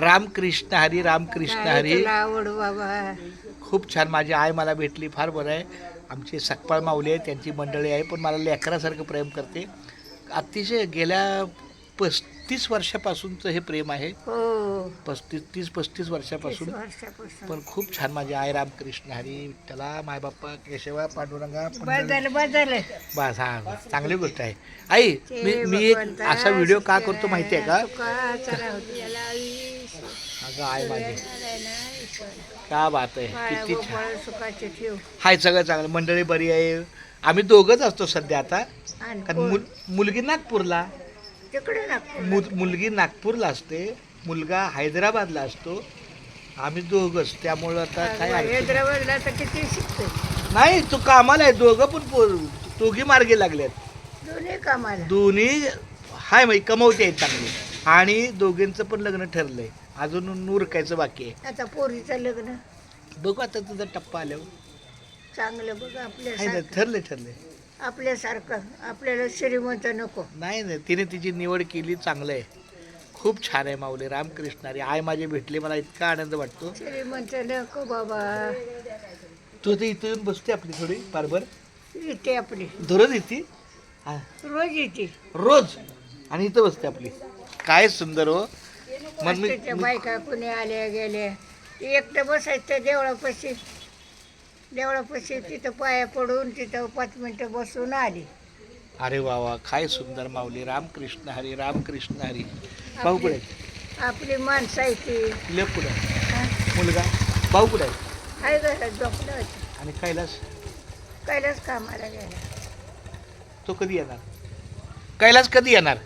रामकृष्ण हरी रामकृष्ण हरी. आवड बाबा? खूप छान माझी आई मला भेटली फार बरं आहे. आमची सकपाळ माऊली आहे त्यांची मंडळी आहे पण मला लेकरासारखं प्रेम करते. अतिशय गेल्या पस्तीस वर्षापासूनचं हे प्रेम आहे. हो. पस्तीस तीस पस्तीस तीस वर्षापासून. वर्षापासून पण खूप छान माझी आई रामकृष्ण हरी विठ्ठला मायबाप्पा केशवा पांडुरंगा पंढरी- बदल बदल. बस हा चांगली गोष्ट आहे. आई मी मी एक असा व्हिडिओ का करतो माहिती आहे का. अगं आई माझी. क्या बात आहे. किती छान. गोपाळ सुखाचे ठेव. हाय सगळं चांगलं. मंडळी बरी आहे. आम्ही दोघंच असतो सध्या आता. आणि कारण? मुल मुलगी नागपूरला. तिकडे नागपूर मुलगी नागपूरला असते मुलगा हैदराबादला असतो. आम्ही दोघंच त्यामुळं आता काय अडचण नाही. हैदराबादला तर किती शिकतो? नाही तू कामाला आहे दोघं पण पोर दोघी मार्गी लागल्यात. दोन्ही कामाला? दोन्ही हाय माहिती कमवते आहेत चांगली. आणि दोघींचं पण लग्न ठरलंय. अजून नूरकायचं बाकी आहे. आता पोरीचं लग्न? बघू आता तुझा टप्पा आल्यावर. चांगलं बघ आहे ना आपल्यासारखं ठरले ठरले आपल्यासारखं आपल्याला श्रीमंत नको. नाही नाही तिने तिची निवड केली चांगलं आहे खूप छान आहे माऊली रामकृष्ण अरे आय माझे भेटले मला इतका आनंद वाटतो. श्रीमंत नको बाबा. तू ते इथं येऊन बसते आपली थोडी बारबर. येते आपली. दररोज येते? हा, रोज येते. रोज? आणि इथं बसते आपली. काय सुंदर हो. मग मी त्याच्या मी- बायका कुणी आल्या गेल्या. एकटं बसायचं देवळापाशी. देवळापाशी तिथं पाया पडून तिथं पाच मिनिटं बसून आली. अरे वा वा काय सुंदर माऊली. रामकृष्ण हरी रामकृष्ण हरी. भाऊ कुठे? आपली माणसं आहे ती. लेप कुठे आहे? हा? मुलगा. भाऊ कुठे आहे? आहे घरात झोपलं होतं. आणि कैलास? कैलास कामाला गेला. तो कधी येणार? कैलास कधी येणार?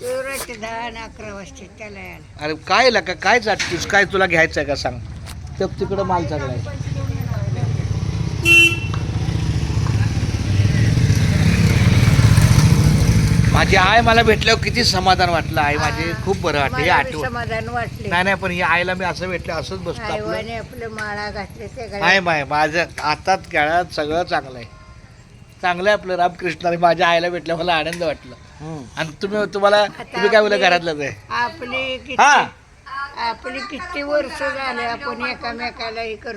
तो रात्री दहा आणि अकरा वाजता त्याला यायला अरे काय लाका काय चाटतीस काय तुला घ्यायचं आहे का सांग. तर तिकडं माल चांगला आहे माझी आई मला भेटल्यावर किती समाधान वाटलं. आई माझे खूप बरं वाटलं. हे मला बी आठवण समाधान वाटले. नाही नाही पण ही आईला मी असं भेटलं असंच बसतो आपलं. आईवाने आपलं माळा घातले ते नाही. माय माझ्या हातात खेळात सगळं चांगलं आहे चांगलं आहे आपलं रामकृष्णाने माझ्या आईला भेटल्या मला आनंद वाटला. आणि तुम्ही तुम्हाला तुम्ही काय बोला आपली- घरातलंच आहे आपली किती हा आपली किती वर्ष झाले आपण एकामेकाला हे करतो.